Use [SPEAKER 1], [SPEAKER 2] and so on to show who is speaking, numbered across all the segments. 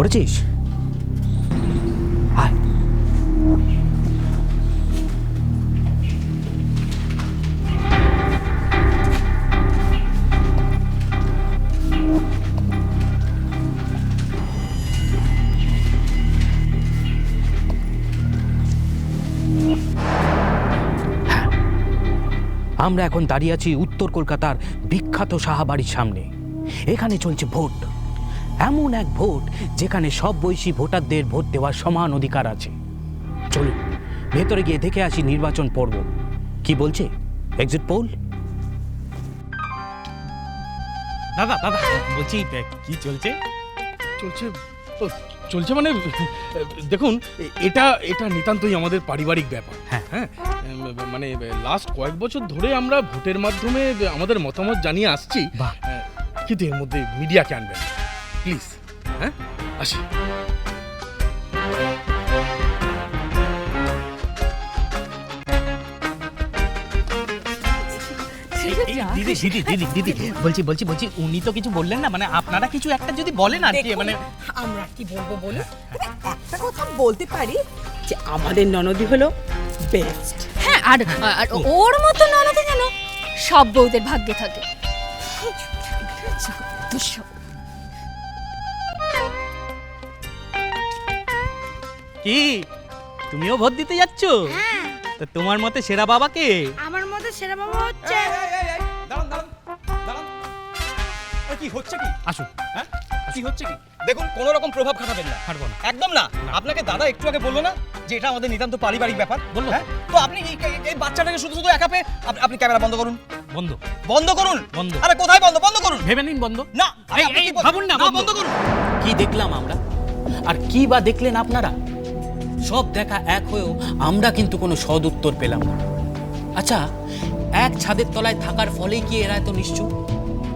[SPEAKER 1] করেছিস? হ্যাঁ, আমরা এখন দাঁড়িয়ে আছি উত্তর কলকাতার বিখ্যাত সাহাবাড়ির সামনে। এখানে চলছে ভোট। এমন এক ভোট যেখানে সব বয়সী ভোটারদের ভোট দেওয়ার সমান অধিকার আছে। চলুন ভেতরে গিয়ে দেখে আসি নির্বাচন পর্ব। কি বলছে? এক্সিট পোল
[SPEAKER 2] দাদা দাদা বলছি কি চলছে?
[SPEAKER 3] চলছে চলছে মানে দেখুন এটা এটা নিতান্তই আমাদের পারিবারিক ব্যাপার।
[SPEAKER 1] হ্যাঁ।
[SPEAKER 3] হ্যাঁ মানে লাস্ট কয়েক বছর ধরে আমরা ভোটের মাধ্যমে আমাদের মতামত জানিয়ে আসছি কিন্তু এর মধ্যে মিডিয়াকে আনবেন প্লিজ হ্যাঁ? আসি।
[SPEAKER 2] দিদি দিদি দিদি দিদি। বলছি বলছি বলছি উনি তো কিছু বললেন না মানে আপনারা কিছু একটা যদি বলেন আর কি মানে
[SPEAKER 4] আমরা কি বলব বলুন? একটা কথা বলতে পারি যে আমাদের ননদি হলো বেস্ট
[SPEAKER 5] হ্যাঁ আর আর ওর মতো ননদে যেন সব বউদের ভাগ্যে থাকে। দুশো।
[SPEAKER 2] কি? তুমিও ভোট দিতে যাচ্ছ? তো তোমার মতে সেরা বাবাকে
[SPEAKER 6] আমার মতে সেরা বাবা হচ্ছে
[SPEAKER 7] দাঁড়ান দাঁড়ান দাঁড়ান। এ কি হচ্ছে কি?
[SPEAKER 2] আসুন।
[SPEAKER 7] হ্যাঁ? কি হচ্ছে কি? দেখুন কোনো রকম প্রভাব খাটাবেন না।
[SPEAKER 2] হারবো না।
[SPEAKER 7] একদম না। আপনাকে দাদা একটু আগে বলল না যে এটা আমাদের নিতান্ত পারিবারিক ব্যাপার।
[SPEAKER 2] বলল।
[SPEAKER 7] হ্যাঁ? তো আপনি এই- এই- এই বাচ্চাটাকে শুধু শুধু একা পেয়ে আপ- আপনি ক্যামেরা বন্ধ করুন।
[SPEAKER 2] বন্ধ।
[SPEAKER 7] বন্ধ করুন?
[SPEAKER 2] বন্ধ।
[SPEAKER 7] আরে কোথায় বন্ধ? বন্ধ করুন।
[SPEAKER 2] ভেবে নিন বন্ধ।
[SPEAKER 7] না আরে
[SPEAKER 2] এই-
[SPEAKER 7] আপনি
[SPEAKER 2] এই
[SPEAKER 7] কি
[SPEAKER 2] ভাবুন না, বন্ধ।
[SPEAKER 7] বন্ধ করুন।
[SPEAKER 1] কি দেখলাম আমরা? আর কি বা দেখলেন আপনারা? সব দেখা এক হয়েও আমরা কিন্তু কোনো সদ উত্তর পেলাম না। আচ্ছা এক ছাদের তলায় থাকার ফলেই কি এরা এত নিশ্চুপ?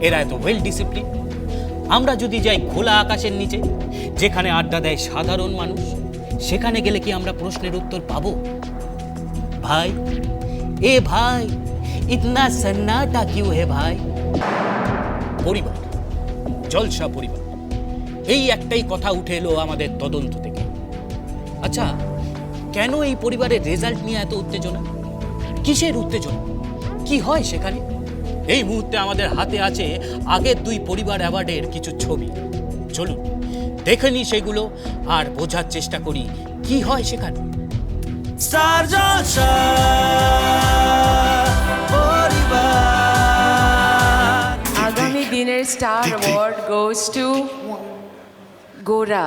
[SPEAKER 1] এরা এত ওয়েল ডিসিপ্লিন আমরা যদি যাই খোলা আকাশের নিচে, যেখানে আড্ডা দেয় সাধারণ মানুষ, সেখানে গেলে কি আমরা প্রশ্নের উত্তর পাবো? ভাই, এ ভাই, ইতনা সন্নাটা কিউ হে ভাই? পরিবার, জলসা পরিবার, এই একটাই কথা উঠে এলো আমাদের তদন্ত। আচ্ছা কেন এই পরিবারের রেজাল্ট নিয়ে এত উত্তেজনা? কিসের উত্তেজনা? কি হয় সেখানে? এই মুহূর্তে আমাদের হাতে আছে আগের দুই পরিবার অ্যাওয়ার্ডের কিছু ছবি। চলুন দেখে নিই সেগুলো আর বোঝার চেষ্টা করি কি হয় সেখানে।
[SPEAKER 8] আগামী দিনের star award goes to Gora.